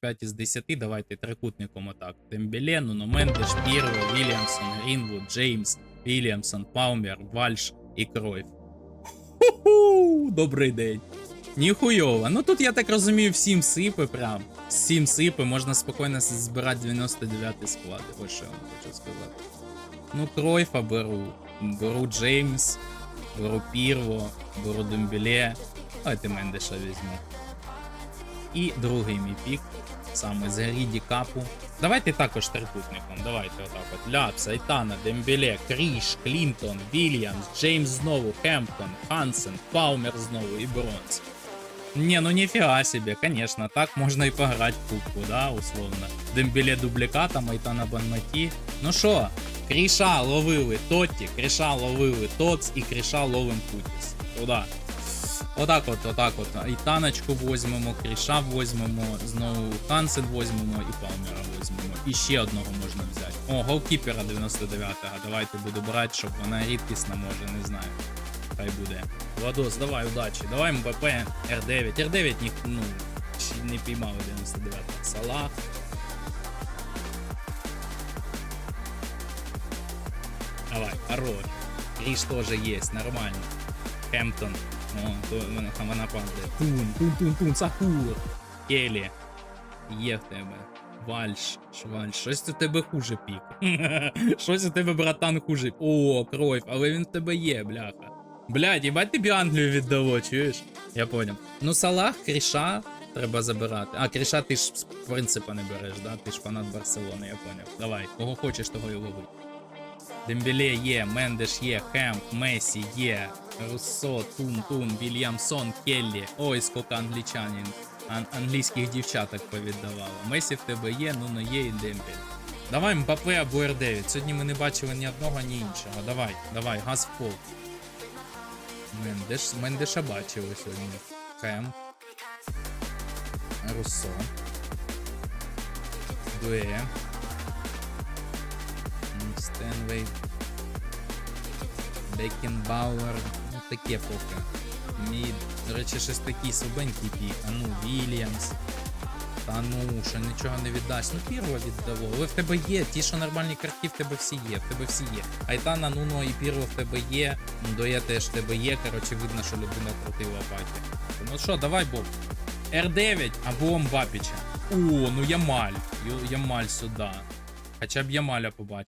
5 із 10, давайте трикутником отак. Дембеле, Нуно Мендеш, Пірво, Вільямсон, Грінвуд, Джеймс, Вільямсон, Палмер, Вальш і Кройф. Ху-ху! Добрий день. Ніхуйово. Ну тут я так розумію, всім сипи прям. Всім сипи, можна спокійно збирати 99 склад. Ось що я вам хочу сказати. Ну, Кройфа беру. Беру Джеймс, беру Пірво, беру Дембеле. Давайте Мендеша візьму. І другий мій пік. Саме з Гріді Капу. Давайте також трикутником. Давайте отак от. Ляпс, Айтана, Дембеле, Кріш, Клінтон, Вільямс, Джеймс знову, Хемптон, Хансен, Палмер знову і Бронз. Не, ну нифига себе, конечно, так можно и поиграть в кубку, да, условно. Дембеле дубликата, Майтана Банматі. Ну що, Кріша ловили Тотті, Кріша ловили Тоц і Кріша ловим Путіс. Туда. Отак от, отак от. І таночку возьмемо, Кріша возьмемо, знову Хансен возьмемо і Палмера возьмемо. І ще одного можна взяти. О, голкіпера 99-го. Давайте буду брати, щоб вона рідкісна може, не знаю. Хай буде. Владос, давай, удачі. Давай МБП, Р9. Р9 ні, ну, не піймали 99 Салах. Давай, хорош. Ріж теж є, нормально. Хемптон. О, то вона, вона падає. Тун, тун, тун, тун, Сахур. Келі. Є в тебе. Вальш, швальш. Щось у тебе хуже пік. Щось у тебе, братан, хуже. О, кров, але він в тебе є, бляха. Блядь, їбать тобі Англію віддало, чуєш? Я понял. Ну, Салах, Кріша треба забирати. А, Кріша ти ж з принципу не береш, да? Ти ж фанат Барселони, я понял. Давай, кого хочеш, того і лови. Дембеле є, Мендеш є, Хемп, Месі є, Руссо, Тун, Тун, Вільямсон, Келлі. Ой, скільки англічанин. Ан- англійських дівчаток повіддавало. Месі в тебе є, ну є і Дембель. Давай Мбаппе або Р9. Сьогодні ми не бачили ні одного, ні іншого. Давай, давай, газ в пол. Мендеш, Мендеша бачили сьогодні. Хем. Руссо. Дуе. Стенвей. Бекенбауер. Ну таке поки. Мій, до речі, щось такий слабенький пік. А ну, Вільямс. Та ну, що нічого не віддасть. Ну, Пірво віддало. Але в тебе є. Ті, що нормальні картки, в тебе всі є. В тебе всі є. Айтана, Нуно і Пірво в тебе є. Доє теж в тебе є. Коротше, видно, що людина крутила паті. Ну що, давай, Боб. Р9 або Мбапіча. О, ну Ямаль. Ямаль сюди. Хоча б Ямаля побачив.